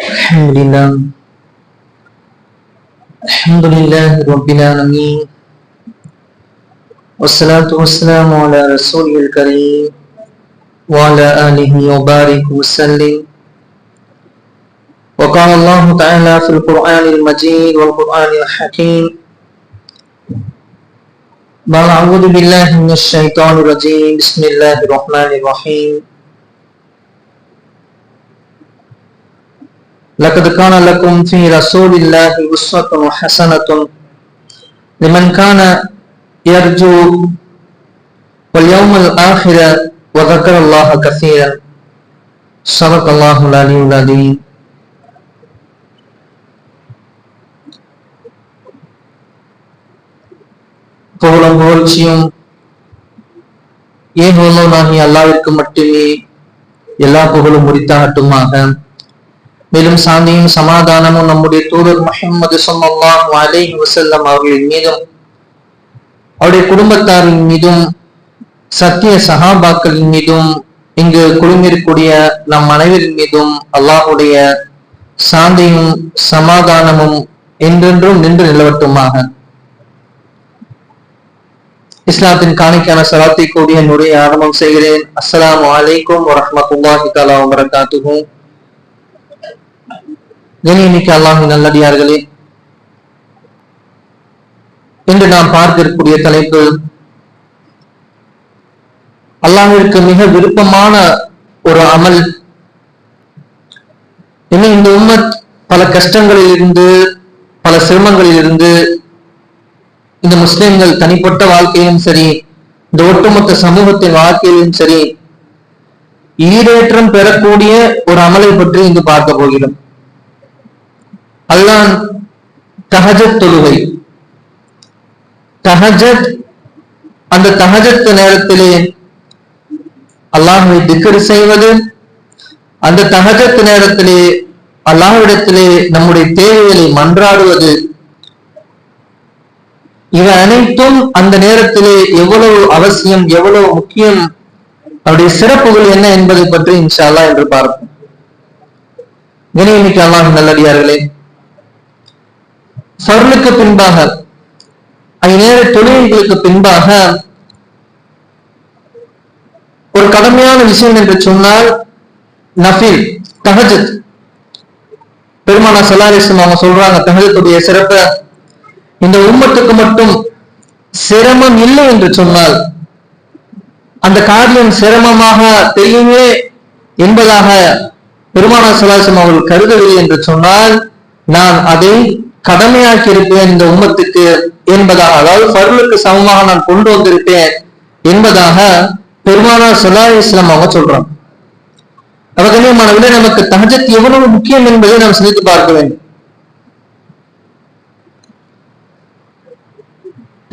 الحمد لله. الحمد لله رب العالمين. والصلاة والسلام على رسوله الكريم وعلى آله وبارك وسلم. وقال الله تعالى في القرآن المجيد والقرآن الحكيم بعد أعوذ بالله من الشيطان الرجيم. بسم الله الرحمن الرحيم. لقد كان لكم في رسول الله أسوة حسنة لمن كان يرجو واليوم الآخر وذكر الله كثيرا صدق الله العلي العظيم புகழும் புகழ்ச்சியும் ஏன் நாகி அல்லாவிற்கு மட்டுமே எல்லா புகழும் முடித்தாகட்டுமாக மேலும் சாந்தியும் சமாதானமும் நம்முடைய தூதர் முஹம்மது ஸல்லல்லாஹு அலை வசல்லம் அவர்களின் மீதும் அவருடைய குடும்பத்தாரின் மீதும் சத்திய சகாபாக்களின் மீதும் இங்கு குழுமிருக்கூடிய நம் அனைவரின் மீதும் அல்லாஹுடைய சாந்தியும் சமாதானமும் என்றென்றும் நின்று நிலவட்டுமாக. இஸ்லாத்தின் காணிக்கான சலாத்தை கூடிய நுரையை ஆரம்பம் செய்கிறேன். அஸ்லாம் வலைக்கும் வரமத்துல்லாஹி தஆலா வரகாத்துகும் கணியமிக்க அல்லாஹின் நல்லடியார்களே இன்று நாம் பார்த்திருக்கக்கூடிய தலைப்பு அல்லாஹிற்கு மிக விருப்பமான ஒரு அமல். இன்னும் இந்த உம்மத் பல கஷ்டங்களில் இருந்து பல சிரமங்களில் இருந்து இந்த முஸ்லிம்கள் தனிப்பட்ட வாழ்க்கையிலும் சரி இந்த ஒட்டுமொத்த சமூகத்தின் வாழ்க்கையிலும் சரி ஈடேற்றம் பெறக்கூடிய ஒரு அமலை பற்றி இங்கு பார்க்க போகிறோம். அல்லாஹ் தஹஜத் தொழுகை. தஹஜத் அந்த தஹஜத் நேரத்திலே அல்லாஹுவை திக்கர் செய்வது அந்த தஹஜத் நேரத்திலே அல்லாஹ்விடத்திலே நம்முடைய தேவைகளை மன்றாடுவது இவை அனைத்தும் அந்த நேரத்திலே எவ்வளவு அவசியம் எவ்வளவு முக்கியம் அவருடைய சிறப்புகள் என்ன என்பதை பற்றி இன்ஷா அல்லாஹ் என்று பார்ப்போம். கணியமிக்க அல்லாஹ் நல்லடியார்களே சருளுக்கு பின்பாக நேர தொழில்களுக்கு பின்பாக ஒரு கடமையான விஷயம் என்று சொன்னால் நஃபில் தஹஜத். பெருமானா சலாரிசம் அவங்க சொல்றாங்க தஹஜத்துடைய சிறப்ப. இந்த உம்மத்துக்கு மட்டும் சிரமம் இல்லை என்று சொன்னால் அந்த காரியம் சிரமமாக தெரியுமே என்பதாக பெருமானா சலாசம் அவர்கள் கருதவில்லை என்று சொன்னால் நான் அதை கடமையாக்கி இருப்பேன் இந்த உம்மத்துக்கு என்பதாக அதாவது பருளுக்கு சமமாக நான் கொண்டு வந்திருப்பேன் என்பதாக பெருமானார் சல்லா இஸ்லாம் அவங்க சொல்றாங்க. அவர்களே நமக்கு தஹஜத் எவ்வளவு முக்கியம் என்பதை நாம் சிந்தித்து பார்க்க வேண்டும்.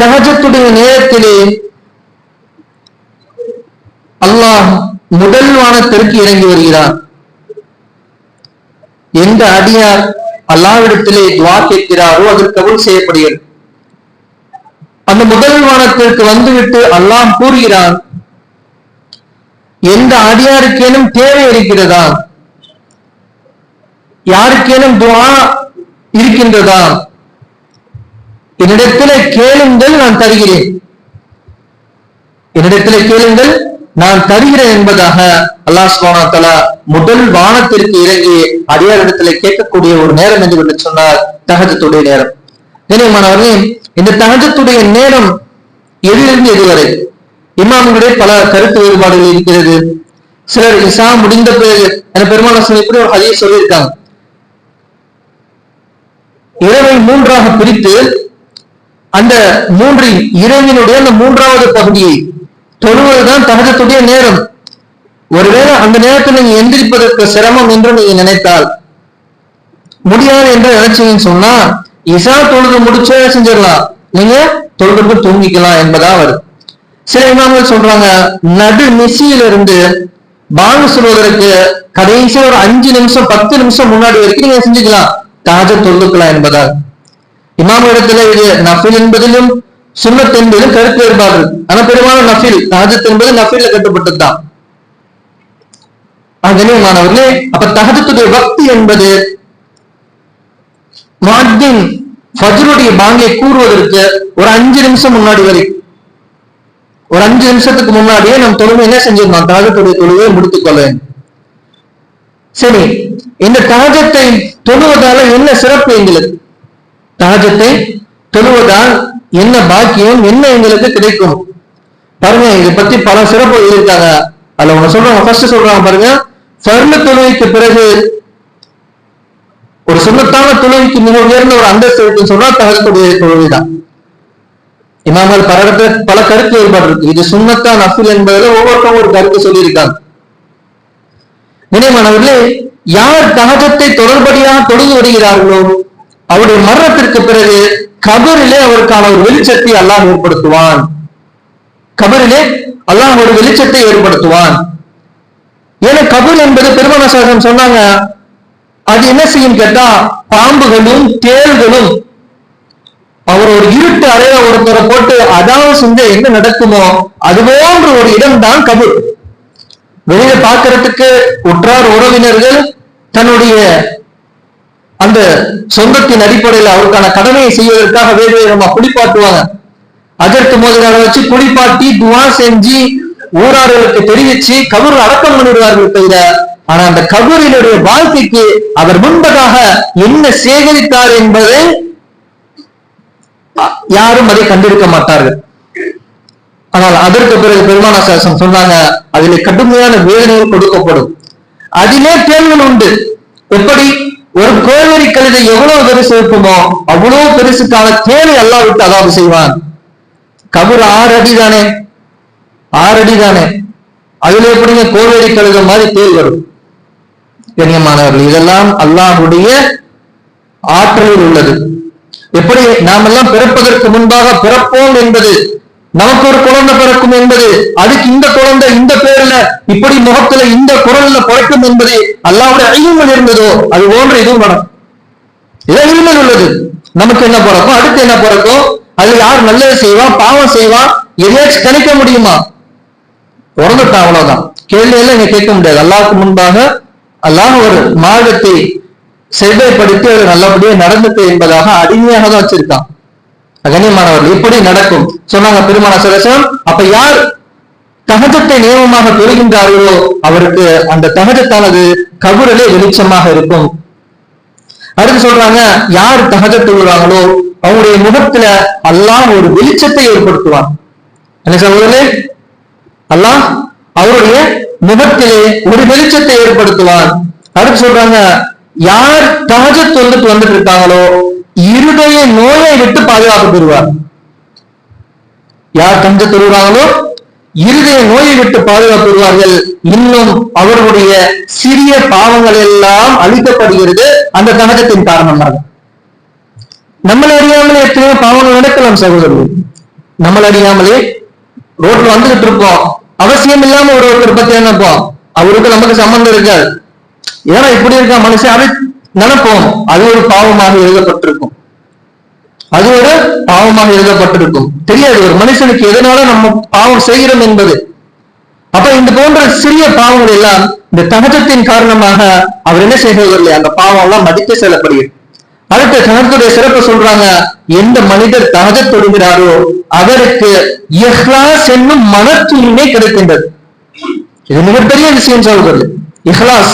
தஹஜத்துடைய நேரத்திலே அல்லாஹ் முதல் வானத்திற்கு இறங்கி வருகிறான். எந்த அடியார் அல்லாவிடத்திலே துவா கேட்கிறாரோ அது கபூல் செய்யப்படுகிறது. அந்த முதல் வானத்திற்கு வந்துவிட்டு அல்லாம் கூறுகிறான் எந்த அடியாருக்கேனும் தேவை இருக்கிறதா? யாருக்கேனும் துவா இருக்கின்றதா? என்னிடத்திலே கேளுங்கள் நான் தருகிறேன். என்னிடத்திலே கேளுங்கள் நான் தருகிறேன் என்பதாக அல்லாஹ் சுபானா தலா முதல் வானத்திற்கு இறங்கி அடியாரிடத்துல கேட்கக்கூடிய ஒரு நேரம் என்று கொண்டு சொன்னார் தகஜத்துடைய நேரம். கண்ணியமானவர்களே இந்த தகஜத்துடைய நேரம் எதிலிருந்து எதுவரை? இமாம்களுடைய பல கருத்து வேறுபாடுகள் இருக்கிறது. சிலர் இசா முடிந்த பிறகு என பெருமான இப்படி ஒரு ஹதியை சொல்லியிருக்காங்க. இரவை மூன்றாக பிரித்து அந்த மூன்றில் இரவினுடைய அந்த மூன்றாவது பகுதியை தொழுவதுதான் தகஜத்துடைய நேரம். ஒருவேளை அந்த நேரத்தில் நீங்க எந்திரிப்பதற்கு சிரமம் என்று நீங்க நினைத்தால் முடியாது என்று நினைச்சீங்கன்னு சொன்னா இசா தொழுது முடிச்சே செஞ்சிடலாம். நீங்க தொழுதுக்கு தூங்கிக்கலாம் என்பதா வருது சில இமாம்கள் சொல்றாங்க நடு மிசியில இருந்து பானு சொல்வதற்கு கடைசி ஒரு அஞ்சு நிமிஷம் பத்து நிமிஷம் முன்னாடி வரைக்கும் நீங்க செஞ்சுக்கலாம். தாஜ தொழுக்கலாம் என்பதால் இமாம் இடத்துல இது நஃபில் என்பதிலும் சுண்ணத் என்பதிலும் கருத்து வேறுபாடு ஆனா பெரும்பாலும் நஃபில் தாஜத் என்பது நஃபில்ல கட்டுப்பட்டதுதான். கண்ணியமானவர்களே அப்ப தகஜத்துடைய பக்தி என்பது மாத்தின் ஃபஜ்ருடைய பாங்கை கூறுவதற்கு ஒரு அஞ்சு நிமிஷம் முன்னாடி வரை ஒரு அஞ்சு நிமிஷத்துக்கு முன்னாடியே நம் தொழுமை என்ன செஞ்சிருந்தோம் தகஜத்துடைய தொழுவை முடித்துக் கொள்ள சரி இந்த தகஜத்தை தொழுவதால என்ன சிறப்பு எங்களுக்கு? தகஜத்தை தொழுவதால் என்ன பாக்கியம் என்ன எங்களுக்கு கிடைக்கும்? பாருங்க இதை பத்தி பல சிறப்பு எழுதியிருக்காங்க. அதுல ஒண்ணு சொல்றாங்க ஃபர்ஸ்ட் சொல்றாங்க பாருங்க ஃபர்ல தொழுகைக்கு பிறகு ஒரு சுண்ணத்தான தொழுகைக்கு மிக உயர்ந்த ஒரு அந்தஸ்து இருக்குன்னு சொன்னா தகஜத்துடைய தொழுகை இமாமல் பல பல கருத்து வேறுபாடு இருக்கு. இது சுண்ணத்தா நஃபில் என்பதில் ஒவ்வொருத்தவங்க ஒரு கருத்து சொல்லியிருக்காங்க. நினைவானவர்களே யார் தகஜத்தை தொடர்படியாக தொழுது வருகிறார்களோ அவருடைய மரணத்திற்கு பிறகு கபரிலே அவருக்கான ஒரு வெளிச்சத்தை அல்லாஹ் ஏற்படுத்துவான். கபரிலே அல்லாஹ் ஒரு வெளிச்சத்தை ஏற்படுத்துவான். ஏன்னா கபர் என்பது பெருமான சாசனம் சொன்னாங்க. அது என்ன செய்யும் கேட்டா பாம்புகளும் தேள்களும் அவர் ஒரு இருட்டு அறையில ஒருத்தரை போட்டு அதாவது செஞ்ச என்ன நடக்குமோ அது போன்ற ஒரு இடம் தான் கபூர் வெளியில பாக்குறதுக்கு உற்றார் உறவினர்கள் தன்னுடைய அந்த சொந்தத்தின் அடிப்படையில் அவருக்கான கடமையை செய்வதற்காக வேறு வேறு குளிப்பாட்டுவாங்க. அதற்கு முதலாளர் வச்சு குளிப்பாட்டி துவா செஞ்சு ஊரார்களுக்கு தெரிவிச்சு கபூர் அடக்கம் பண்ணிடுவார்கள் தவிர ஆனா அந்த கபூரினுடைய வாழ்க்கைக்கு அவர் முன்பதாக என்ன சேகரித்தார் என்பதை யாரும் அதை கண்டிருக்க மாட்டார்கள். ஆனால் அதற்கு பிறகு பெருமான சாசம் சொன்னாங்க அதிலே கடுமையான வேதனைகள் கொடுக்கப்படும். அதிலே தேர்வுகள் உண்டு. எப்படி? ஒரு கோவேரி கழுதை எவ்வளவு பெருசு இருக்குமோ அவ்வளவு பெருசுக்கான தேவை அல்லா விட்டு அதாவது செய்வான். கபூர் ஆறு அடி தானே ஆறடி தானே அதுல எப்படிங்க கோவேரி கழுத மாதிரி தேல் வரும்? கண்ணியமானவர்கள் இதெல்லாம் அல்லாஹுடைய ஆற்றலில் உள்ளது. எப்படி நாம் எல்லாம் பிறப்பதற்கு முன்பாக பிறப்போம் என்பது நமக்கு ஒரு குழந்தை பிறக்கும் என்பது அதுக்கு இந்த குழந்தை இந்த பேர்ல இப்படி முகத்துல இந்த குரல்ல பிறக்கும் என்பது அல்லாவுடைய ஐயங்கள் இருந்ததோ அது போன்ற இதுவும் நடக்கும் இதை உள்ளது. நமக்கு என்ன பிறக்கும்? அடுத்து என்ன பிறக்கும்? அது யார் நல்லது செய்வான் பாவம் செய்வான் எதையாச்சும் கணிக்க முடியுமா? பிறந்துட்டான் அவ்வளவுதான். கேள்வி எல்லாம் கேட்க முடியாது. அல்லாவுக்கு முன்பாக அல்லாஹ் ஒரு மார்க்கத்தை செவ்வாய்ப்படுத்தி அது நல்லபடியா நடந்துட்டு என்பதாக அடிமையாக தான் வச்சிருக்கான். கண்ணியமானவர்கள் இப்படி நடக்கும். சொன்னாங்க பெருமான சரசம் அப்ப யார் தகஜத்தை நியமமாக பெறுகின்றார்களோ அவருக்கு அந்த தகஜத்தானது கபுரலே வெளிச்சமாக இருக்கும். அடுத்து சொல்றாங்க யார் தகஜத்தை தொழுறாங்களோ அவங்களுடைய முகத்துல அல்லாஹ் ஒரு வெளிச்சத்தை ஏற்படுத்துவான். என்ன சகோதரே அல்லாஹ் அவருடைய முகத்திலே ஒரு வெளிச்சத்தை ஏற்படுத்துவார் அடுத்து சொல்றாங்க யார் தாஜத் வந்துட்டு வந்துட்டு இருக்காங்களோ இருதய நோயை விட்டு பாதுகாப்பு பெறுவார். யார் தஞ்ச தொழுகிறாங்களோ இருதய நோயை விட்டு பாதுகாப்பு பெறுவார்கள். இன்னும் அவர்களுடைய சிறிய பாவங்கள் எல்லாம் அழிக்கப்படுகிறது அந்த தகஜத்தின் காரணமாக. நம்மளை அறியாமலே எத்தனையோ பாவங்கள் நடக்கலாம் சகோதரர்கள். நம்மளை அறியாமலே ரோட்ல வந்துகிட்டு இருக்கோம். அவசியம் இல்லாம ஒரு ஒருத்தர் பத்தி நினைப்போம் அவருக்கு நமக்கு சம்பந்தம் இருக்காது. ஏன்னா இப்படி இருக்க மனுஷன் அதை நினைப்போம். அது ஒரு பாவமாக எழுதப்பட்டிருக்கும். அது ஒரு பாவமாக எழுதப்பட்டிருக்கும். தெரியாது ஒரு மனுஷனுக்கு எதனால நம்ம பாவம் செய்கிறோம் என்பது. அப்ப இந்த போன்ற சிறிய பாவங்கள் எல்லாம் இந்த தகஜத்தின் காரணமாக அவர் என்ன செய்கிறதில்லை அந்த பாவம் எல்லாம் மதிக்க செல்லப்படுகிறது. அடுத்த கணத்துடைய சிறப்பு சொல்றாங்க எந்த மனிதர் தகஜ தொடுகிறாரோ அவருக்கு இஹ்லாஸ் என்னும் மன தூய்மை கிடைக்கின்றது. இது மிகப்பெரிய விஷயம் சொல்கிறது இஹ்லாஸ்.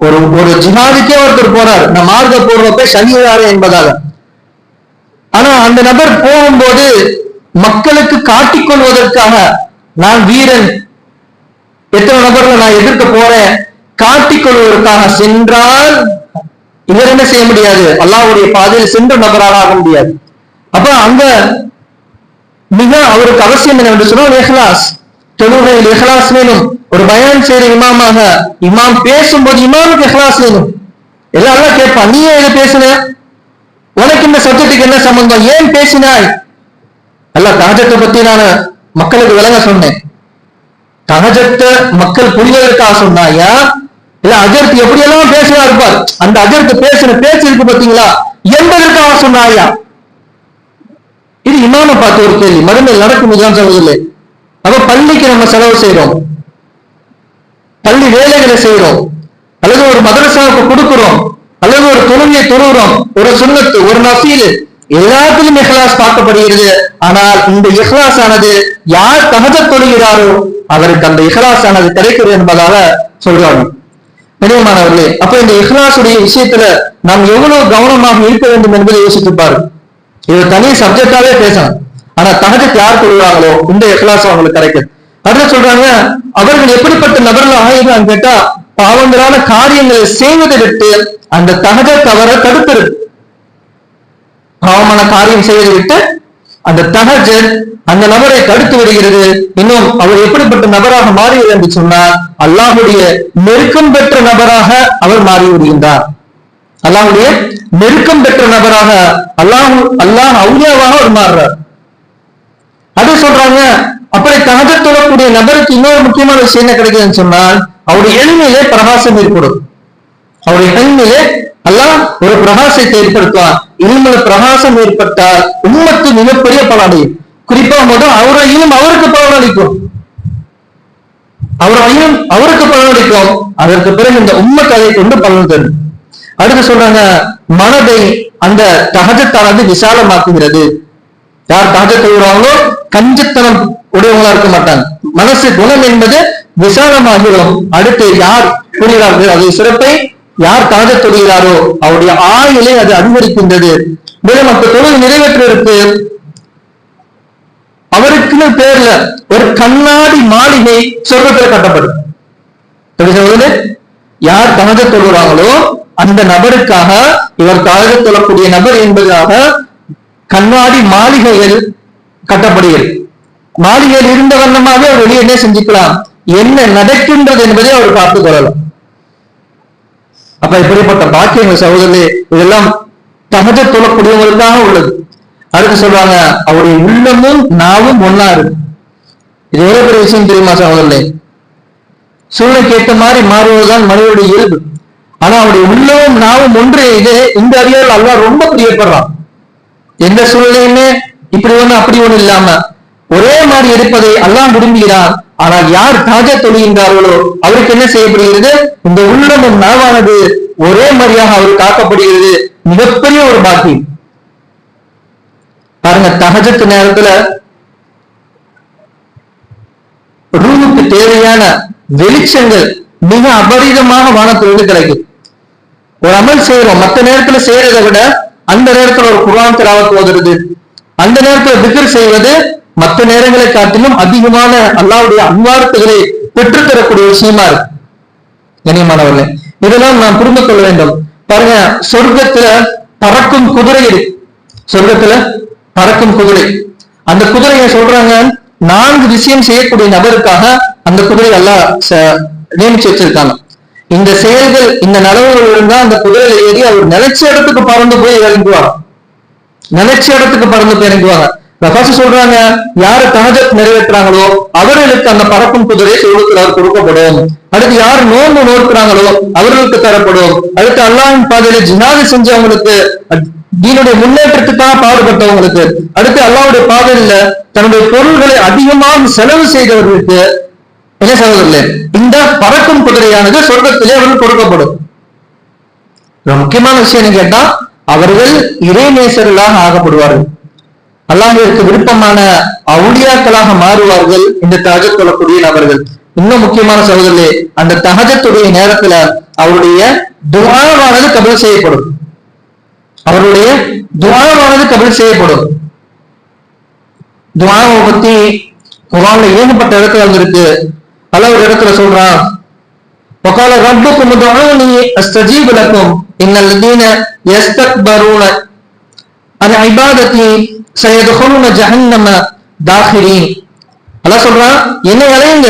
ஒரு ஒரு ஜிஹாதுக்கே ஒருத்தர் போறார். நான் மார்க்க போடுறப்ப சகிதாரு என்பதாக. ஆனா அந்த நபர் போகும்போது மக்களுக்கு காட்டிக்கொள்வதற்காக நான் வீரன் எத்தனை நபர்களை நான் எதிர்க்க போறேன் காட்டிக்கொள்வதற்காக சென்றால் இவர் என்ன செய்ய முடியாது? அல்லாவுடைய பாதையில் சென்ற நபராக ஆக முடியாது. அப்ப அங்க மிக அவருக்கு அவசியம் என்னவென்று சொன்னால் இஹ்லாஸ். தொழுகையில் இஹ்லாஸ் வேணும் ஒரு பயான் செய்யற இமாமாக இமாம் பேசும்போது இமாமுக்கு இஹ்லாஸ் வேணும் எல்லாம் கேட்பான் நீ ஏன் பேசுன? உனக்கு இந்த சப்ஜெக்டுக்கு என்ன சம்பந்தம்? ஏன் பேசினாய்? அல்ல தகஜத்தை பத்தி நான் மக்களுக்கு விளங்க சொன்னேன். தகஜத்தை மக்கள் புரிவதற்காக சொன்னாயா இல்ல அஜர்த்து எப்படியெல்லாம் பேசுவா இருப்பார்? அந்த அஜர்த்து பேசுன பேச்சு இருக்கு பாத்தீங்களா என்பதற்காக சொன்னாயா இது இமாம பார்த்து ஒரு கேள்வி. மறுமையில் நடக்கும் இதுதான் சொல்வதில்லை. அப்ப பள்ளிக்கு நம்ம செலவு செய்யறோம் பள்ளி வேலைகளை செய்யறோம் அல்லது ஒரு மதரசாவுக்கு கொடுக்கிறோம். அல்லது ஒரு தொழுமையை தொழுகிறோம். ஒரு சுண்ணத்து ஒரு நசீல். எல்லாத்திலும் இஹ்லாஸ் பார்க்கப்படுகிறது. ஆனால் இந்த இஹ்லாஸ் ஆனது யார் தகஜ தொழுகிறாரோ அவருக்கு அந்த இஹ்லாஸ் ஆனது கிடைக்கிறது என்பதாக சொல்றாங்க. கனியமானவர்களே அப்ப இந்த இஹ்லாசுடைய விஷயத்துல நாம் எவ்வளவு கவனமாக இருக்க வேண்டும் என்பதை யோசித்து பாருங்க. இது தனி சப்ஜெக்டாவே பேசணும். ஆனா தகஜத் யார் கொள்கிறாங்களோ இந்த இஹ்லாஸ் அவங்களுக்கு கிடைக்குது அடுத்து சொல்றாங்க அவர்கள் எப்படிப்பட்ட நபர்கள் ஆகிறான்னு கேட்டா பாவங்களான காரியங்களை செய்வதை விட்டு அந்த தகஜ தவற தடுக்கிறது பாவமான காரியம் செய்வதை விட்டு அந்த தகஜ அந்த நபரை தடுத்து விடுகிறது. இன்னும் அவர் எப்படிப்பட்ட நபராக மாறுகிறது என்று சொன்னால் அல்லாஹுடைய நெருக்கம் பெற்ற நபராக அவர் மாறி விடுகின்றார் அல்லாஹுடைய நெருக்கம் பெற்ற நபராக அல்லாஹ் அல்லாஹ் அவுலியாவாக ஒரு மாறுறார். அது சொல்றாங்க அப்படி தகஜ தொழக்கூடிய நபருக்கு இன்னொரு முக்கியமான விஷயம் என்ன கிடைக்குதுன்னு சொன்னால் அவருடைய எளிமையிலே பிரகாசம் ஏற்படும். அவருடைய எளிமையிலே அல்லாஹ் ஒரு பிரகாசத்தை ஏற்படுத்துவார் இல்முல பிரகாசம் ஏற்பட்டால் உண்மத்து மிகப்பெரிய பலனடையும் குறிப்பா முதல் அவரையும் அவருக்கு பலனளிக்கும் அவரையும் அவருக்கு பலனளிக்கும் அதற்கு பிறகு இந்த உம்மத்து கொண்டு பலன் தரும். அடுத்து சொல்றாங்க மனதை அந்த தகஜத்தானது விசாலமாக்குகிறது. யார் தகஜத்தை தொழுகிறாங்களோ கஞ்சத்தனம் உடையவங்களா இருக்க மாட்டாங்க. மனசு குணம் என்பது விசாலமாகிவிடும் அடுத்து யார் கூறுகிறார்கள் அதை சிறப்பை யார் தகஜ தொழுகிறாரோ அவருடைய ஆயுளை அது அதிகரிக்கின்றது மேலும் அந்த தொழில் நிறைவேற்றுவதற்கு அவருக்குன்னு பேர்ல ஒரு கண்ணாடி மாளிகை சொர்க்கத்தில் கட்டப்படும். எப்படி சொல்றது? யார் தகஜ தொழுகிறாங்களோ அந்த நபருக்காக இவர் கழக தொழக்கூடிய நபர் என்பதாக கண்ணாடி மாளிகைகள் கட்டப்படுகிறது. மாளிகையில் இருந்த வண்ணமாக அவர் வெளியே என்ன செஞ்சுக்கலாம்? என்ன நடக்கின்றது என்பதை அவர் பார்த்துக் கொள்ளலாம். அப்ப இப்படிப்பட்ட பாக்கியங்கள் சகோதரர்களே இதெல்லாம் தகஜ தொழக்கூடியவங்களுக்காக உள்ளது. அடுத்து சொல்றாங்க அவருடைய உள்ளமும் நாவும் ஒன்னா இருக்கு. இது எவ்வளவு பெரிய விஷயம் தெரியுமா சகோதரர்களே? சூழ்நிலைக்கு ஏற்ற மாதிரி மாறுவதுதான் மனிதனுடைய இயல்பு. ஆனா அவருடைய உள்ளமும் நாவும் ஒன்று. இது இந்த அறியால் அல்லா ரொம்ப பிரியப்படுறான். எந்த சூழ்நிலையுமே இப்படி ஒண்ணு அப்படி ஒண்ணு இல்லாம ஒரே மாதிரி இருப்பதை அல்லாஹ் விரும்புகிறான். ஆனால் யார் தாஜ தொழுகின்றார்களோ அவருக்கு என்ன செய்யப்படுகிறது? இந்த உள்ளமும் நாவானது ஒரே மாதிரியாக அவர் காக்கப்படுகிறது மிகப்பெரிய ஒரு பாக்கியம். பாருங்க தகஜத்து நேரத்துல ரூமுக்கு தேவையான வெளிச்சங்கள் மிக அபரிதமாக வானத்திலிருந்து கிடைக்கும். ஒரு அமல் செய்யறோம் மத்த நேரத்துல செய்யறதை விட அந்த நேரத்துல ஒரு குரான் திலாவத் ஓதுறது அந்த நேரத்துல திக்ர் செய்வது மற்ற நேரங்களை காட்டிலும் அதிகமான அல்லாவுடைய அன்பார்த்துகளை பெற்றுத்தரக்கூடிய விஷயமா இருக்கு. கண்ணியமானவர்களே இதெல்லாம் நாம் புரிந்து கொள்ள வேண்டும். பாருங்க சொர்க்கத்துல பறக்கும் குதிரை இருக்கு சொர்க்கத்துல பறக்கும் குதிரை. அந்த குதிரையை சொல்றாங்க நான்கு விஷயம் செய்யக்கூடிய நபருக்காக அந்த குதிரை எல்லாம் ச- நியமிச்சு வச்சிருக்காங்க. இந்த செயல்கள் இந்த நலவுகள் இருந்தா அந்த குதிரையில ஏறி அவர் நினைச்ச இடத்துக்கு பறந்து போய் இறங்குவார். நினைச்ச இடத்துக்கு பறந்து போய் இறங்குவாங்க. ரபாசு சொல்றாங்க யாரு தனஜத் நிறைவேற்றாங்களோ அவர்களுக்கு அந்த பறக்கும் குதிரை சொல்லுக்கிறார் கொடுக்கப்படும். அடுத்து யார் நோன்பு நோக்கிறாங்களோ அவர்களுக்கு தரப்படும். அடுத்து அல்லாவின் பாதையில ஜினாது செஞ்சவங்களுக்கு தீனுடைய முன்னேற்றத்துக்காக பாடுபட்டவங்களுக்கு அடுத்து அல்லாவுடைய பாதையில தன்னுடைய பொருள்களை அதிகமாக செலவு செய்தவர்களுக்கு என்ன சகோதரர்களே? இந்த பறக்கும் குதிரையானது சொர்க்கத்திலே அவர்கள் கொடுக்கப்படும். ஒரு முக்கியமான விஷயம் கேட்டா அவர்கள் இறைநேசர்களாக ஆகப்படுவார்கள். அல்லாஹிற்கு விருப்பமான அவுளியாக்களாக மாறுவார்கள் இந்த தகஜத் தொழக்கூடிய நபர்கள். இன்னும் முக்கியமான சகோதரர்களே அந்த தகஜத்துடைய நேரத்துல அவருடைய துவாவானது கபல் செய்யப்படும். அவருடைய துவாவானது கபல் செய்யப்படும். துவாவை பத்தி குரான்ல ஏகப்பட்ட இடத்துல வந்திருக்கு. பல ஒரு இடத்துல சொல்றான் وقال ربكم ادعوني استجيب لكم ان الذين يستكبرون عن عبادتي سيدخلون جهنم داخرين அல்லாஹ் சொல்றான் என்னை அலையுங்க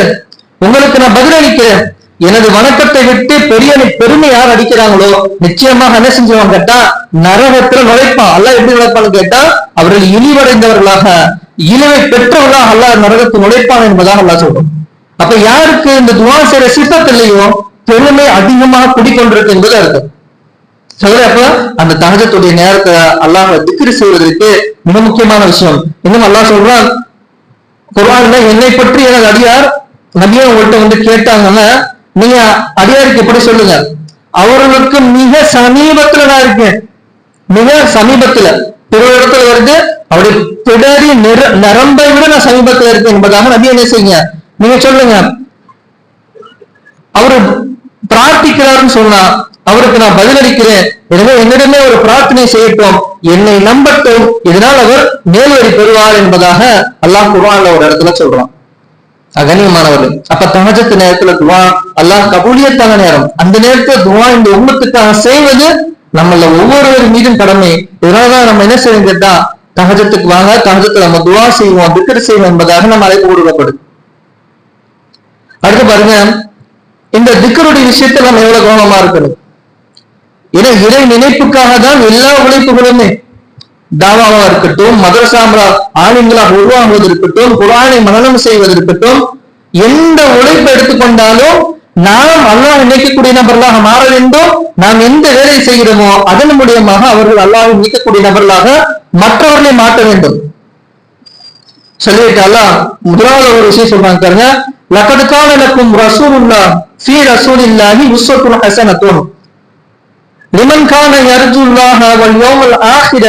உங்களுக்கு நான் பதிலளிக்கிறேன் எனது வணக்கத்தை விட்டு பெரிய பெருமை யார் அடிக்கிறாங்களோ நிச்சயமாக என்ன செஞ்சுவாங்க கேட்டா நரகத்துல நுழைப்பான் அல்லாஹ் எப்படி நுழைப்பான்னு கேட்டா அவர்கள் இழிவடைந்தவர்களாக இழிவை பெற்றவர்களாக அல்லாஹ் நரகத்தில் நுழைப்பான் என்பதாக அல்லாஹ் சொல்றோம் அப்ப யாருக்கு இந்த துவா செய்யற சித்தத்திலையோ பெருமை அதிகமாக குடிக்கொண்டிருக்கு என்பது அர்த்தம். சகோதரி அப்ப அந்த தகஜத்துடைய நேரத்தை அல்லாஹ் திக்ரி செய்வதற்கு மிக முக்கியமான விஷயம். இன்னும் அல்லாஹ் சொல்றான் குர்ஆன்ல என்னை பற்றி எனது அடியார் நபியா உங்கள்கிட்ட வந்து கேட்டாங்கன்னா நீங்க அடியாருக்கு எப்படி சொல்லுங்க? அவர்களுக்கு மிக சமீபத்துல நான் இருக்கேன். மிக சமீபத்துல. இடத்துல வருது அவருடைய பிடரி நிற நரம்பை விட நான் சமீபத்துல இருக்கேன் என்பதாக நபி என்ன செய்யுங்க? நீங்க சொல்லுங்க. அவரு பிரார்த்திக்கிறாருன்னு சொன்னா அவருக்கு நான் பதிலளிக்கிறேன். எனவே என்னிடமே ஒரு பிரார்த்தனை செய்யட்டும். என்னை நம்பட்டும். இதனால் அவர் மேல்வரி பெறுவார் என்பதாக அல்லாஹ் குர்ஆன்ல ஒரு இடத்துல சொல்றான். அகனியமானவர்கள். அப்ப தகஜத்து நேரத்துல துவா அல்லாஹ் கபூலியத்தான நேரம். அந்த நேரத்துல துவா இந்த உம்மத்துக்காக செய்வது நம்மள ஒவ்வொருவர் மீதும் கடமை. இதனாலதான் நம்ம என்ன செய்யணும் கேட்டா தகஜத்துக்கு வாங்க தகஜத்துல நம்ம துவா செய்வோம் திக்கர் செய்வோம் என்பதாக நம்ம அழைப்பு கொடுக்கப்படுது அடுத்து பாருங்க இந்த திக்கருடைய விஷயத்துல நம்ம எவ்வளவு கவனமா இருக்கணும்? ஏன்னா இறை நினைப்புக்காக தான் எல்லா உழைப்புகளுமே தாவாவா இருக்கட்டும் மதரசாமரா ஆளுங்களாக உருவாகுவது இருக்கட்டும் குரானை மனநம் செய்வது இருக்கட்டும் எந்த உழைப்பை எடுத்துக்கொண்டாலும் நாம் அல்லாஹ் நினைக்கக்கூடிய நபர்களாக மாற வேண்டும். நாம் எந்த வேலை செய்கிறோமோ அதன் மூலியமாக அவர்கள் அல்லாஹ் நினைக்கக்கூடிய நபர்களாக மற்றவர்களை மாற்ற வேண்டும். சொல்லிட்டு அல்லாஹ் முதலாவது ஒரு விஷயம் சொல்றாங்க பாருங்க லக்கது கால லக்கும் ரசூலுல்லா ஃபி ரசூலில்லாஹி உஸ்வத்துல் ஹசனத்துன் லிமன் கான யர்ஜுல்லாஹ வல் யௌமல் ஆখিர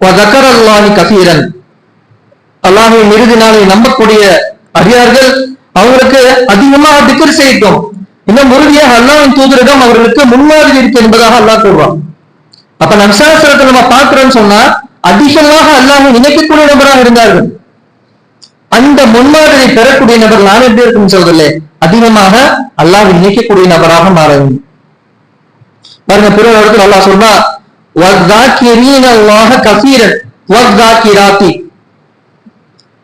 வ ஜக்கரல்லாஹி கஸீரன் அல்லாஹ்வின் இறுதி நாளை நம்பக்கூடிய அடியார்கள் அவங்களுக்கு அதிகமாக திக்கர் செய்யட்டும். இன்னும் உறுதியாக அல்லாவின் தூதரிடம் அவர்களுக்கு முன்மாதிரி இருக்கு என்பதாக அல்லாஹ் கூறுவான். அப்ப நம்சாசனத்தை நம்ம பார்க்கிறோம்னு சொன்னா அதிகமாக அல்லாஹ் நினைக்கக்கூடிய நபராக இருந்தார்கள். அந்த முன்மாதிரி பெறக்கூடிய நபர் நான் எப்படி இருக்கும் சொல்றதில்லை. அதிகமாக அல்லாஹ் நினைக்கக்கூடிய நபராக மாற வேண்டும் பாருங்க பிற இடத்துல அல்லாஹ் சொல்றா வத்தாக்கிரீன அல்லாஹ கசீரன் வத்தாக்கிராத்தி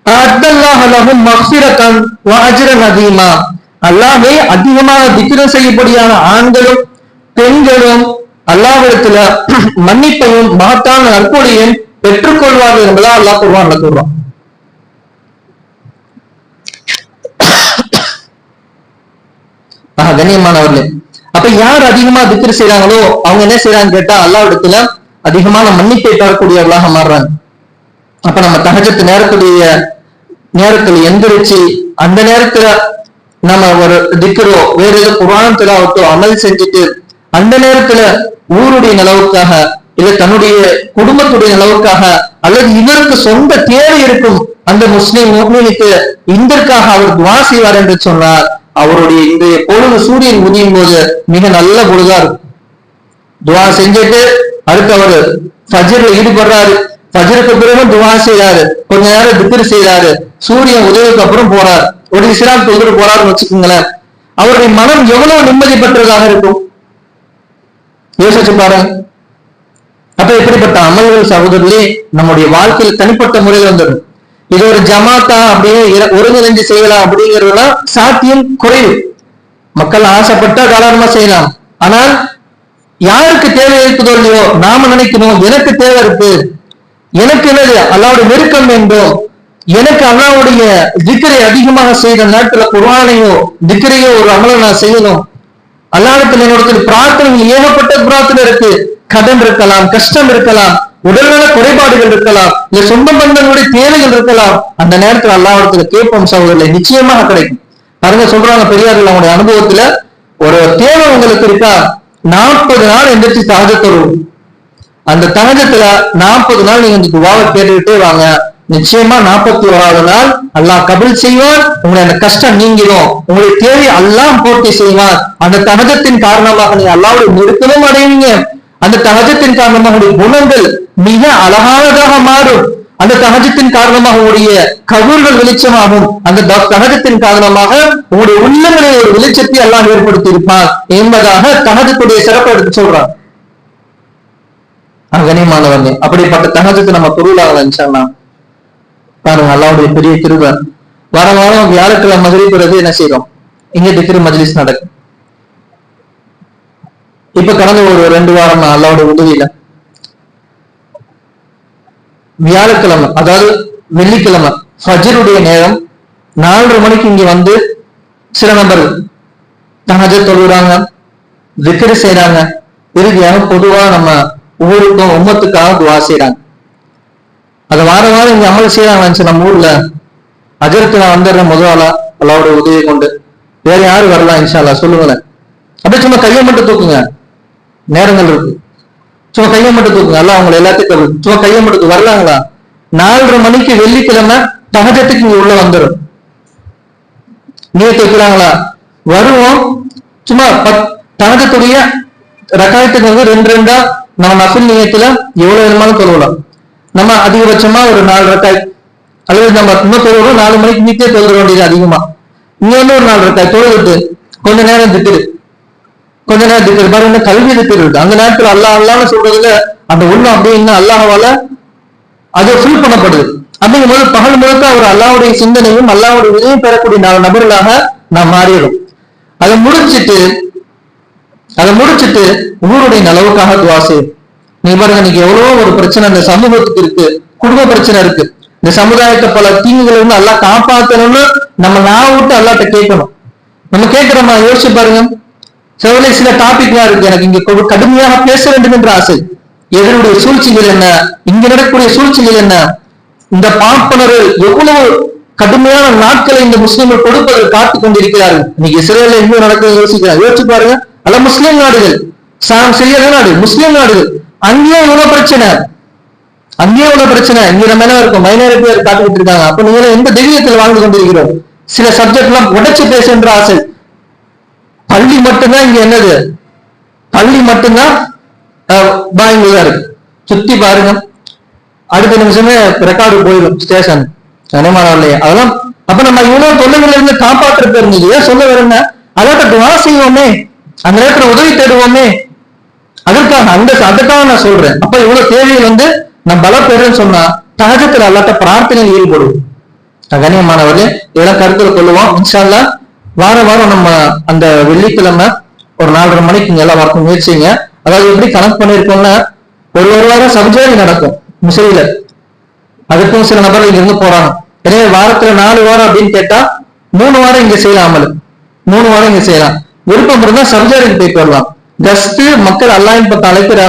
அத்தல்லாஹ லஹும் மக்ஃபிரத்தன் வ அஜ்ரன் அதீமா அதிகமாக திக்ரம் செய்யப்படியான ஆண்களும் பெண்களும் அல்லாவிடத்துல மன்னிப்பையும் மகத்தான நற்கொடையும் பெற்றுக்கொள்வார்கள் என்பதா அல்லாஹ் குர்ஆன்ல சொல்றான். ஆஹ் கண்ணியமானவர்களே. அப்ப யார் அதிகமா திக்ரு செய்யறாங்களோ அவங்க என்ன செய்யறாங்கன்னு கேட்டா அல்லாவிடத்துல அதிகமான மன்னிப்பை பெறக்கூடியவர்களாக மாறுறாங்க. அப்ப நம்ம தகஜத்து நேரத்துடைய நேரத்தில் எந்திரிச்சு அந்த நேரத்துல நம்ம ஒரு திக்கரோ வேற ஏதோ குரான் திலாவத்தோ அமல் செஞ்சுட்டு அந்த நேரத்துல ஊருடைய நிலவுக்காக இல்ல தன்னுடைய குடும்பத்துடைய நிலவுக்காக அல்லது இவருக்கு சொந்த தேவை இருக்கும் அந்த முஸ்லிம் முஸ்லிமுக்கு இதற்காக அவர் துவா செய்வார் என்று சொன்னார் அவருடைய இன்றைய பொழுது சூரியன் உதியும் போது மிக நல்ல பொழுதா இருக்கும். துவா செஞ்சுட்டு அடுத்து அவரு ஃபஜர்ல ஈடுபடுறாரு. ஃபஜருக்கு பிறகு துவா செய்யறாரு கொஞ்ச நேரம் திக்ர் செய்யறாரு சூரியன் உதவிக்கு அப்புறம் போறார். ஒரு இஸ்லாம் தொழுது போறாருன்னு வச்சுக்கோங்களேன். அவருடைய மனம் எவ்வளவு நிம்மதி பெற்றதாக இருக்கும்? யோசிச்சு பாருங்க. அப்ப இப்படிப்பட்ட அமல்கள் சகோதரர்களே நம்முடைய வாழ்க்கையில் தனிப்பட்ட முறையில் வந்துடும். இது ஒரு ஜமாத்தா அப்படின்னு இர- ஒருங்கிணைஞ்சு செய்யலாம் அப்படிங்கறதுலாம் சாத்தியம் குறைவு. மக்கள் ஆசைப்பட்டா தாராளமா செய்யலாம். ஆனால் யாருக்கு தேவை இருக்குதோ இல்லையோ நாம நினைக்கணும் எனக்கு தேவை இருக்கு. எனக்கு என்னது? அல்லாவுடைய நெருக்கம் வேண்டும். எனக்கு அல்லாவுடைய திக்கரை அதிகமாக செய்த நேரத்துல குரானையோ திக்கரையோ ஒரு அமலை நான் செய்யணும். அல்லாடத்துல என்னோட பிரார்த்தனை ஏகப்பட்ட பிரார்த்தனை இருக்கு. கடன் இருக்கலாம் கஷ்டம் இருக்கலாம். உடல்நல குறைபாடுகள் இருக்கலாம் இல்ல சொந்த பந்தங்களுடைய தேவைகள் இருக்கலாம் அந்த நேரத்துல அல்லாவிடத்துல கேட்போம் சகோதரர்களை நிச்சயமாக கிடைக்கும். பாருங்க சொல்றாங்க பெரியார்கள் அவங்களுடைய அனுபவத்துல ஒரு தேவை உங்களுக்கு இருக்கா? நாற்பது நாள் எந்திரிச்சு தரும் அந்த தகஜத்துல நாற்பது நாள் நீங்க இந்த துவாவை கேட்டுக்கிட்டே வாங்க. நிச்சயமா நாற்பத்தி ஓராவது நாள் அல்லாஹ் கபில் செய்வான் உங்களுடைய அந்த கஷ்டம் நீங்கிடும். உங்களுடைய தேவை எல்லாம் பூர்த்தி செய்வான் அந்த தகஜத்தின் காரணமாக நீங்க அல்லாவுடைய நெருக்கமும் அடைவீங்க. அந்த தகஜத்தின் காரணமாக உங்களுடைய குணங்கள் மிக அழகானதாக மாறும். அந்த தகஜத்தின் காரணமாக உங்களுடைய கபூர்கள் வெளிச்சமாகும். அந்த தகஜத்தின் காரணமாக உங்களுடைய உள்ளங்களில் ஒரு வெளிச்சத்தை எல்லாம் ஏற்படுத்தி என்பதாக தகஜத்துடைய சிறப்பை எடுத்து சொல்றான் கனிமானவங்க அப்படிப்பட்ட தகஜத்தை நம்ம பொருளாக நினைச்சா பாருங்க அல்லாவுடைய பெரிய திருவன் வர வாரம் வியாழக்கிழமை மதுரை பிறகு என்ன செய்யறோம் இங்க திரு மஜ்லிஸ் நடக்கும். இப்ப கடந்த ஒரு ரெண்டு வாரம் அல்லாவுடைய உதவியில வியாழக்கிழமை அதாவது வெள்ளிக்கிழமை ஃபஜருடைய நேரம் நாலரை மணிக்கு இங்க வந்து சில நபர்கள் தகஜ தொழுகிறாங்க விக்கிரி செய்யறாங்க இறுதியாக பொதுவா நம்ம ஊருக்கும் உம்மத்துக்காக துவா செய்யறாங்க அதை வார வாரம் இங்க அமல் செய்யறாங்க நம்ம ஊர்ல அஜருக்கு நான் வந்துடுறேன் முதலாளா அல்லாவோட உதவி கொண்டு. வேற யாரு வரலாம் இன்ஷால்லா சொல்லுங்களேன். அப்படியே சும்மா கையை மட்டும் தூக்குங்க. நேரங்கள் இருக்கு. சும்மா கையை மட்டும் தூக்குங்க. எல்லாம் அவங்க எல்லாத்தையும் சும்மா கையை மட்டும் வரலாங்களா? நாலரை மணிக்கு வெள்ளிக்கிழமை தகஜத்துக்கு இங்க உள்ள வந்துடும் நீயத்து தைக்கிறாங்களா வருவோம். சும்மா பத் தகஜத்துடைய ரகாயத்துக்கு வந்து ரெண்டு ரெண்டா நம்ம நஃபில் நியத்துல எவ்வளவு வேணுமாலும் தொழுவலாம் நம்ம அதிகபட்சமா ஒரு நாலு ரக்காய் அல்லது நம்ம இன்னும் தொழுவோம் நாலு மணிக்கு வீட்டிலே தொழுற வேண்டியது அதிகமா. இங்க வந்து ஒரு நாலு ரக்காய். தொழுதுட்டு கொஞ்ச நேரம் திட்டுது. கொஞ்ச நேரம் பாருங்க கல்வி திட்டு அந்த நேரத்துல அல்லாஹ் அல்லான்னு சொல்றதுல அந்த உள்ள அப்படியே இன்னும் அல்லாஹ்வால அது ஃபில் பண்ணப்படுது. அப்படிங்கும் போது பகல் முழுக்க அவர் அல்லாவுடைய சிந்தனையும் அல்லாவுடைய உதவியும் பெறக்கூடிய நாலு நபர்களாக நாம் மாறிடும் அதை முடிச்சிட்டு அதை முடிச்சிட்டு ஊருடைய நலவுக்காக துவாசு நீ பாருங்க இன்னைக்கு எவ்வளவோ ஒரு பிரச்சனை இந்த சமூகத்துக்கு இருக்கு. குடும்ப பிரச்சனை இருக்கு. இந்த சமுதாயத்தை பல தீங்குகளை இருந்து எல்லாம் காப்பாத்தணும்னு நம்ம நான் விட்டு அல்லாட்ட கேட்கணும். நம்ம கேட்கிறோமா யோசிச்சு பாருங்க. சில சில டாபிக்லாம் இருக்கு. எனக்கு இங்க கடுமையாக பேச வேண்டும் என்ற ஆசை. எதனுடைய சூழ்ச்சிகள் என்ன? இங்க நடக்கக்கூடிய சூழ்ச்சிகள் என்ன? இந்த பார்ப்பனர்கள் எவ்வளவு கடுமையான நாட்களை இந்த முஸ்லிம்கள் கொடுப்பதை காத்துக் கொண்டிருக்கிறார்கள். இன்னைக்கு இஸ்ரேல எங்க நடக்குது யோசிக்கிறாங்க யோசிச்சு பாருங்க. அல்ல முஸ்லிம் நாடுகள் சாம் சிறிய நாடு முஸ்லிம் நாடுகள் அங்கேயே இவ்வளவு பிரச்சனை. அங்கேயே இவ்வளவு பிரச்சனை. இங்க நம்ம என்ன இருக்கும்? மைனாரிட்டி பேர் காத்துக்கிட்டு இருக்காங்க. அப்ப நீங்க எந்த தைரியத்தில் வாழ்ந்து கொண்டிருக்கிறோம்? சில சப்ஜெக்ட் எல்லாம் உடைச்சு பேசுன்ற ஆசை. பள்ளி மட்டும்தான் இங்க என்னது? பள்ளி மட்டும்தான் பயங்கரதா இருக்கு. சுத்தி பாருங்க. அடுத்த நிமிஷமே ரெக்கார்டு போயிடும் ஸ்டேஷன் நினைமானவர்களே அதெல்லாம் அப்ப நம்ம இவ்வளவு தொல்லைகள் இருந்து காப்பாற்ற இருந்தது ஏன் சொல்ல வரேன் அதோட துவா செய்வோமே. அந்த நேரத்துல உதவி தேடுவோமே. அதற்காக அந்த அதுக்காக நான் சொல்றேன். அப்ப இவ்வளவு தேவைகள் வந்து நான் பல பேருன்னு சொன்னா தகஜத்துல அல்லாட்ட பிரார்த்தனையில் ஈடுபடுவோம். கண்ணியமானவர்களே இதெல்லாம் கருத்தில் கொள்ளுவோம். இன்ஷால்லா வார வாரம் நம்ம அந்த வெள்ளிக்கிழமை ஒரு நாலரை மணிக்கு இங்க எல்லாம் வரக்கும் முயற்சிங்க. அதாவது எப்படி கணக்கு பண்ணிருக்கோம்னா ஒரு ஒரு வாரம் சப்ஜெக்ட் நடக்கும் முசையில அதுக்கும் சில நபர்கள் இங்க இருந்து போறாங்க. எனவே வாரத்துல நாலு வாரம் அப்படின்னு கேட்டா மூணு வாரம் இங்க செய்யலாம் அமல் மூணு வாரம் இங்க செய்யலாம். விருப்பம் இருந்தா சப்ஜெக்ட் போயிட்டு வரலாம். கஸ்ட் மக்கள் அல்லாயின் பத்த அழைக்கிற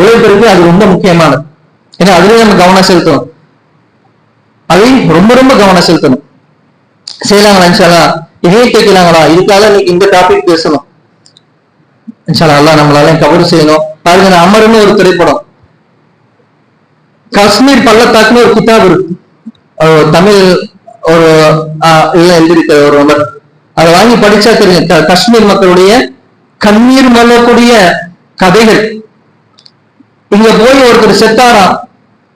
உழைப்பிற்கு அது ரொம்ப முக்கியமானது. ஏன்னா அதுலயே நம்ம கவனம் செலுத்தணும். அதையும் ரொம்ப ரொம்ப கவனம் செலுத்தணும். செய்யலாங்களா இன்ஷால்லா இதே கேட்கலாங்களா இதுக்காக இன்னைக்கு இந்த டாபிக் பேசணும். இன்ஷால்லா நம்மளால கவர் செய்யணும். பாருங்க அமர்னு ஒரு திரைப்படம். காஷ்மீர் பள்ளத்தாக்குன்னு ஒரு கிதாப் இருக்கு. தமிழ் ஒரு ஆஹ், இதுல எழுதியிருக்கிற ஒரு நபர். அதை வாங்கி படிச்சா தெரியும். காஷ்மீர் மக்களுடைய கண்ணீர் மல்லக்கூடிய கதைகள். இங்க போய் ஒருத்தர் செத்தாராம்.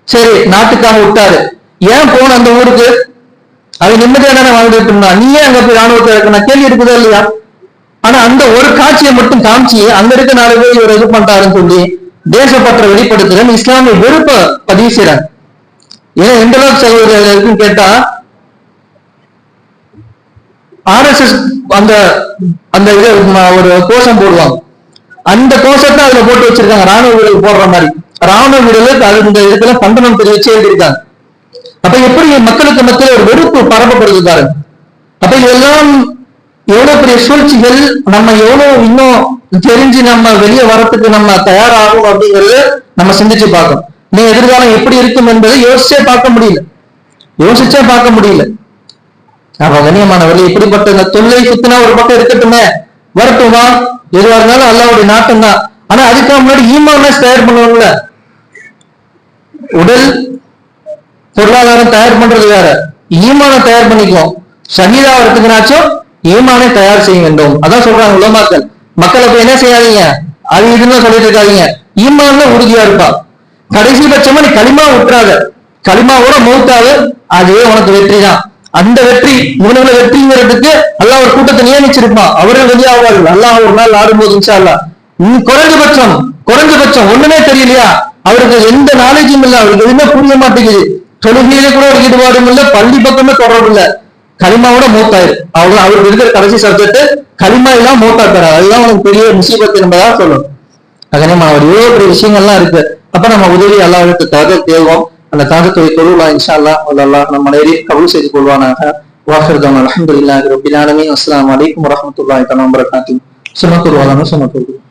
சரி நாட்டுக்காக விட்டாரு. ஏன் போன அந்த ஊருக்கு? அது நிம்மதியா தானே வாழ்ந்துட்டு இருந்தா? நீ அங்க போய் ராணுவத்தை இறக்குன கேள்வி இருக்குதா இல்லையா? ஆனா அந்த ஒரு காட்சியை மட்டும் காமிச்சு அங்க இருக்க நாலு பேர் இவர் இது பண்றாருன்னு சொல்லி தேசப்பற்ற வெளிப்படுத்துறேன் இஸ்லாமிய வெறுப்ப பதிவு செய்யறாங்க ஏன் எந்த அளவுக்கு சகோதரர் இருக்குன்னு கேட்டா ஆர்எஸ்எஸ் அந்த அந்த இது ஒரு கோஷம் போடுவாங்க. அந்த கோஷத்தை அதுல போட்டு வச்சிருக்காங்க. ராணுவ வீடுகள் போடுற மாதிரி. ராணுவ வீடுகளுக்கு அது இந்த இடத்துல கண்டனம் தெரிவிச்சு எழுதியிருக்காங்க. அப்ப எப்படி மக்களுக்கு மத்தியில் ஒரு வெறுப்பு பரப்பப்படுது பாருங்க. அப்ப இதெல்லாம் எவ்வளவு பெரிய சூழ்ச்சிகள் நம்ம எவ்வளவு இன்னும் தெரிஞ்சு நம்ம வெளியே வரத்துக்கு நம்ம தயாராகும் அப்படிங்கறது நம்ம சிந்திச்சு பார்க்கணும். இன்னும் எதிர்காலம் எப்படி இருக்கும் என்பதை யோசிச்சே பார்க்க முடியல. யோசிச்சே பார்க்க முடியல. அப்ப கண்ணியமானவர்கள் இப்படிப்பட்ட இந்த தொல்லை சுத்தினா ஒரு பக்கம் இருக்கட்டுமே. வரட்டுமா? எதுவா இருந்தாலும் அல்லாவுடைய நாட்டம் தான். ஆனா அதுக்கு முன்னாடி ஈமான் தயார் பண்ணுவோம்ல உடல் பொருளாதாரம் தயார் பண்றது வேற. ஈமானை தயார் பண்ணிக்குவோம். ஷஹீதா வரத்துக்குனாச்சும் ஈமானை தயார் செய்ய வேண்டும். அதான் சொல்றாங்க உலமாக்கள். மக்கள் போய் என்ன செய்யாதீங்க? அது இதுன்னு சொல்லிட்டு இருக்காதீங்க. ஈமான்ல உறுதியா இருப்பா. கடைசி பட்சமா நீ களிமா விட்டுறாத களிமாவோட மூத்தாது அதுவே உனக்கு வெற்றி தான். அந்த வெற்றி இவனுங்களை வெற்றிங்கிறதுக்கு அல்லாஹ் ஒரு கூட்டத்தை நியமிச்சிருப்பான். அவர்கள் வெளியாவார்கள் அல்லாஹ் ஒரு நாள் ஆடும்போது இன்ஷா அல்லாஹ் குறைஞ்சபட்சம் குறைஞ்சபட்சம் ஒண்ணுமே தெரியலையா? அவருக்கு எந்த நாலேஜும் இல்ல. அவருக்கு எதுவுமே புரிய மாட்டேங்குது. தொழுகையில கூட ஒரு ஈடுபாடும் இல்ல பள்ளி பக்கமே தொடர்பு இல்ல. களிமாவோட மூத்தாயிரு அவங்க அவருக்கு இருக்கிற கடைசி சப்ஜெக்ட் களிமா எல்லாம் மூத்தாக்குறாரு அதுதான் உனக்கு பெரிய முசீபத்து என்பதா சொல்லணும் அதனே அவர் இவ்வளவு பெரிய விஷயங்கள்லாம் இருக்கு. அப்ப நம்ம உதவி அல்லாஹ்வுக்கு தகவல் தேவோம். அந்த தாகத்துறை தொழுவலாம் இன்ஷா நம்ம நேரில் கபூல் செய்து கொள்வானாக. வாஹிர்தான் அலமதுல்லாஹி ரபில் ஆலமீன். அஸ்ஸலாமு அலைக்கும் வரஹ்மத்துல்லாஹி தஆலா வபரகாத்துஹு. சுன்னத்துல் வலமு